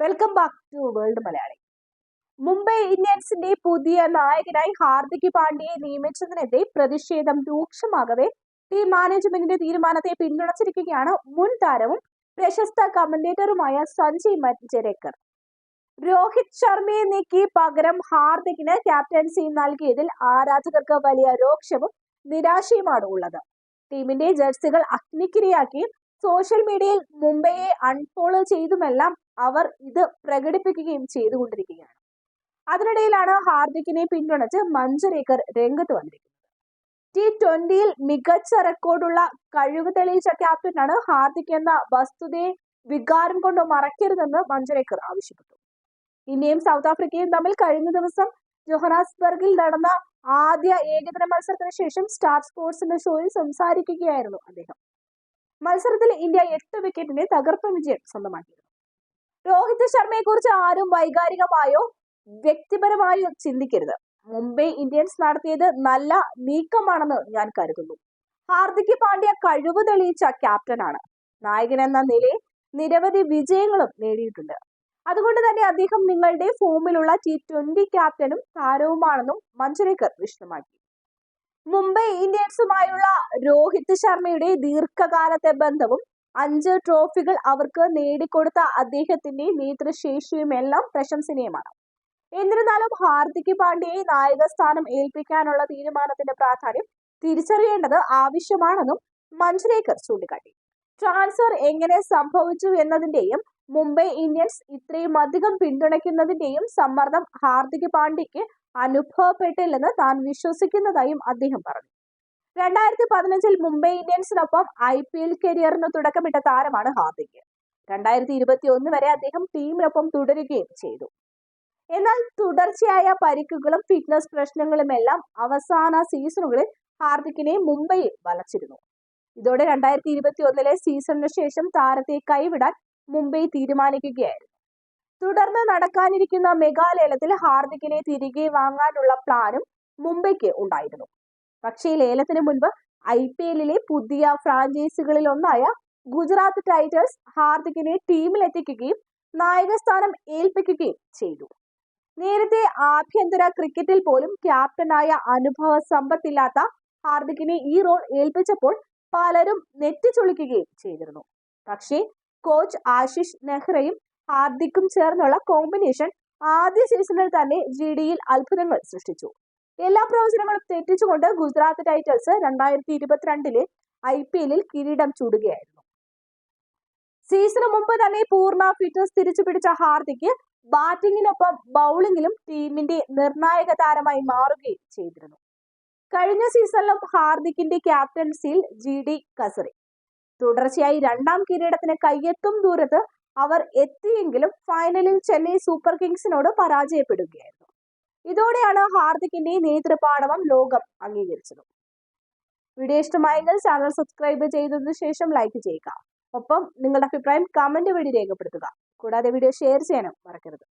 Welcome back to world Malayali Mumbai ഇന്ത്യൻസിന്റെ പുതിയ നായകനായി ഹാർദിക് പാണ്ഡ്യയെ നിയമിച്ചതിനെതിരെ പ്രതിഷേധം രൂക്ഷമാകവെ ടീം മാനേജ്മെന്റിന്റെ തീരുമാനത്തെ പിന്തുണച്ചിരിക്കുകയാണ് മുൻ താരവും പ്രശസ്ത കമന്റേറ്ററുമായ സഞ്ജയ് മഞ്ജരേക്കർ രോഹിത് ശർമ്മയെ നീക്കി പകരം ഹാർദിക്കിന് ക്യാപ്റ്റൻസി നൽകിയതിൽ ആരാധകർക്ക് വലിയ രോക്ഷവും നിരാശയുമാണ് ഉള്ളത്. ടീമിന്റെ ജേഴ്സികൾ അഗ്നിക്കിരയാക്കി സോഷ്യൽ മീഡിയയിൽ മുംബൈയെ അൺഫോളോ ചെയ്തുമെല്ലാം അവർ ഇത് പ്രകടിപ്പിക്കുകയും ചെയ്തുകൊണ്ടിരിക്കുകയാണ്. അതിനിടയിലാണ് ഹാർദിക്കിനെ പിന്തുണച്ച് മഞ്ജരേക്കർ രംഗത്ത് വന്നിരിക്കുന്നത്. ടി ട്വന്റിയിൽ മികച്ച റെക്കോർഡുള്ള കഴിവ് തെളിയിച്ച ക്യാപ്റ്റനാണ് ഹാർദിക് എന്ന വസ്തുതയെ വികാരം കൊണ്ട് മറക്കരുതെന്ന് മഞ്ജരേക്കർ ആവശ്യപ്പെട്ടു. ഇന്ത്യയും സൗത്ത് ആഫ്രിക്കയും തമ്മിൽ കഴിഞ്ഞ ദിവസം ജൊഹനാസ്ബർഗിൽ നടന്ന ആദ്യ ഏകദിന മത്സരത്തിന് ശേഷം സ്റ്റാർ സ്പോർട്സിന്റെ ഷോയിൽ സംസാരിക്കുകയായിരുന്നു അദ്ദേഹം. മത്സരത്തിൽ ഇന്ത്യ എട്ട് വിക്കറ്റിന് തകർപ്പൻ വിജയം സ്വന്തമാക്കിയിരുന്നു. രോഹിത് ശർമ്മയെ കുറിച്ച് ആരും വൈകാരികമായോ വ്യക്തിപരമായോ ചിന്തിക്കരുത്. മുംബൈ ഇന്ത്യൻസ് നടത്തിയത് നല്ല നീക്കമാണെന്ന് ഞാൻ കരുതുന്നു. ഹാർദിക് പാണ്ഡ്യ കഴിവ് തെളിയിച്ച ക്യാപ്റ്റനാണ്. നായകൻ എന്ന നിലയിൽ നിരവധി വിജയങ്ങളും നേടിയിട്ടുണ്ട്. അതുകൊണ്ട് തന്നെ അദ്ദേഹം നിങ്ങളുടെ ഫോമിലുള്ള ടി ട്വന്റി ക്യാപ്റ്റനും താരവുമാണെന്നും മഞ്ജുരേക്കർ വിശദമാക്കി. മുംബൈ ഇന്ത്യൻസുമായുള്ള രോഹിത് ശർമ്മയുടെ ദീർഘകാലത്തെ ബന്ധവും അഞ്ച് ട്രോഫികൾ അവർക്ക് നേടിക്കൊടുത്ത അദ്ദേഹത്തിന്റെ നേതൃശേഷിയും എല്ലാം പ്രശംസനീയമാണ്. എന്നിരുന്നാലും ഹാർദിക് പാണ്ഡ്യയെ നായക സ്ഥാനം ഏൽപ്പിക്കാനുള്ള തീരുമാനത്തിന്റെ പ്രാധാന്യം തിരിച്ചറിയേണ്ടത് ആവശ്യമാണെന്നും മഞ്ജുരേക്കർ ചൂണ്ടിക്കാട്ടി. ട്രാൻസ്ഫർ എങ്ങനെ സംഭവിച്ചു എന്നതിന്റെയും മുംബൈ ഇന്ത്യൻസ് ഇത്രയും അധികം പിന്തുണയ്ക്കുന്നതിന്റെയും സമ്മർദ്ദം ഹാർദിക് പാണ്ഡ്യയ്ക്ക് അനുഭവപ്പെട്ടില്ലെന്ന് താൻ വിശ്വസിക്കുന്നതായും അദ്ദേഹം പറഞ്ഞു. രണ്ടായിരത്തി പതിനഞ്ചിൽ മുംബൈ ഇന്ത്യൻസിനൊപ്പം ഐ പി എൽ കരിയറിന് തുടക്കമിട്ട താരമാണ് ഹാർദിക്. രണ്ടായിരത്തി ഇരുപത്തി ഒന്ന് വരെ അദ്ദേഹം ടീമിനൊപ്പം തുടരുകയും ചെയ്തു. എന്നാൽ തുടർച്ചയായ പരിക്കുകളും ഫിറ്റ്നസ് പ്രശ്നങ്ങളുമെല്ലാം അവസാന സീസണുകളിൽ ഹാർദിക്കിനെ മുംബൈയിൽ വലച്ചിരുന്നു. ഇതോടെ രണ്ടായിരത്തി ഇരുപത്തി ഒന്നിലെ സീസണിന് ശേഷം താരത്തെ കൈവിടാൻ മുംബൈ തീരുമാനിക്കുകയായിരുന്നു. തുടർന്ന് നടക്കാനിരിക്കുന്ന മെഗാലേലത്തിൽ ഹാർദിക്കിനെ തിരികെ വാങ്ങാനുള്ള പ്ലാനും മുംബൈക്ക് ഉണ്ടായിരുന്നു. പക്ഷേ ലേലത്തിന് മുൻപ് ഐ പി എല്ലിലെ പുതിയ ഫ്രാഞ്ചൈസികളിൽ ഒന്നായ ഗുജറാത്ത് ടൈറ്റേഴ്സ് ഹാർദിക്കിനെ ടീമിലെത്തിക്കുകയും നായകസ്ഥാനം ഏൽപ്പിക്കുകയും ചെയ്തു. നേരത്തെ ആഭ്യന്തര ക്രിക്കറ്റിൽ പോലും ക്യാപ്റ്റനായ അനുഭവ സമ്പത്തില്ലാത്ത ഹാർദിക്കിനെ ഈ റോൾ ഏൽപ്പിച്ചപ്പോൾ പലരും നെറ്റിച്ചൊളിക്കുകയും ചെയ്തിരുന്നു. പക്ഷേ കോച്ച് ആശിഷ് നെഹ്റയും ഹാർദിക്കും ചേർന്നുള്ള കോമ്പിനേഷൻ ആദ്യ സീസണിൽ തന്നെ ജി ഡിയിൽ അത്ഭുതങ്ങൾ സൃഷ്ടിച്ചു. എല്ലാ പ്രവചനങ്ങളും തെറ്റിച്ചുകൊണ്ട് ഗുജറാത്ത് ടൈറ്റൽസ് രണ്ടായിരത്തി ഇരുപത്തിരണ്ടിലെ ഐ പി എല്ലിൽ കിരീടം ചൂടുകയായിരുന്നു. സീസണ് മുമ്പ് തന്നെ പൂർണ ഫിറ്റ്നസ് തിരിച്ചു പിടിച്ച ഹാർദിക്ക് ബാറ്റിംഗിനൊപ്പം ബൗളിംഗിലും ടീമിന്റെ നിർണായക താരമായി മാറുകയും ചെയ്തിരുന്നു. കഴിഞ്ഞ സീസണിലും ഹാർദിക്കിന്റെ ക്യാപ്റ്റൻസിയിൽ ജി ഡി കസറി തുടർച്ചയായി രണ്ടാം കിരീടത്തിന് കയ്യെത്തും ദൂരത്ത് അവർ എത്തിയെങ്കിലും ഫൈനലിൽ ചെന്നൈ സൂപ്പർ കിങ്സിനോട് പരാജയപ്പെടുകയായിരുന്നു. ഇതോടെയാണ് ഹാർദിക്കിന്റെ നേതൃപാടവം ലോകം അംഗീകരിച്ചത്. വീഡിയോ ഇഷ്ടമായെങ്കിൽ ചാനൽ സബ്സ്ക്രൈബ് ചെയ്തതിനു ശേഷം ലൈക്ക് ചെയ്യുക. ഒപ്പം നിങ്ങളുടെ അഭിപ്രായം കമന്റ് വഴി രേഖപ്പെടുത്തുക. കൂടാതെ വീഡിയോ ഷെയർ ചെയ്യാനും മറക്കരുത്.